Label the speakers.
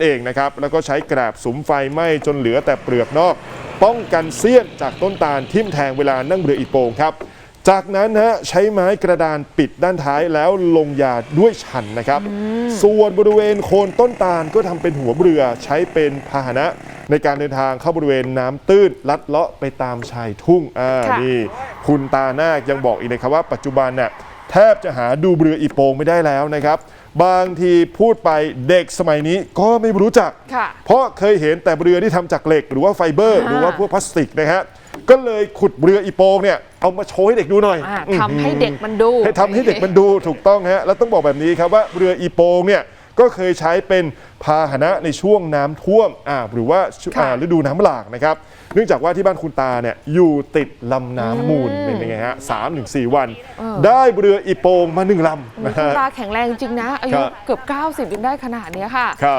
Speaker 1: นเองนะครับ แล้วก็ใช้กราบสุมไฟไหม้จนเหลือแต่เปลือกนอก ป้องกันเสี้ยนจากต้นตาลทิ่มแทงเวลานั่งเรืออีโปงครับ จากนั้นฮะใช้ไม้กระดานปิดด้านท้ายแล้วลงยาด้วยชันนะครับ ส่วนบริเวณโคนต้นตาลก็ทำเป็นหัวเรือใช้เป็นพาหนะ ในการเดินทางเข้าบริเวณน้ำตื้น ลัดเลาะไปตามชายทุ่งอ่า
Speaker 2: ค่ะ
Speaker 1: นี่คุณตานาคยังบอกอีกนะครับว่าปัจจุบันน่ะ แทบจะหาดูเรืออีโปงไม่ได้แล้วนะครับ บางทีพูดไปเด็กสมัยนี้ก็ไม่รู้จัก
Speaker 2: ค่ะ
Speaker 1: เพราะเคยเห็นแต่เรือที่ทำจากเหล็ก หรือว่าไฟเบอร์
Speaker 2: อ่า
Speaker 1: หรือว่าพวกพลาสติกนะฮะก็เลยขุดเรืออีโปงเนี่ยเอามาโชว์ให้เด็กดูหน่อย
Speaker 2: อ่าทำให้เด็กมันดู
Speaker 1: ให้ทำให้เด็กมันดูถูกต้องฮะแล้วต้องบอกแบบนี้ครับว่าเรืออีโปงเนี่ย ก็เคยใช้เป็นพาหนะในช่วงน้ำท่วมอ่าหรือว่าช่วง
Speaker 2: ค่ะ
Speaker 1: อ่าฤดูน้ำหลากนะครับ เนื่องจากว่าที่บ้านคุณตาเนี่ยอยู่ติดลำน้ำมูลเป็นยังไงฮะสามถึงสี่วัน ได้เรืออีโปงมาหนึ่งลำนะ
Speaker 2: คุณ
Speaker 1: ฮะ
Speaker 2: ตาแข็งแรงจริงนะ อายุ
Speaker 1: ครับ
Speaker 2: เกือบ 90ยังได้ขนาดเนี้ยค่ะ
Speaker 1: ครับ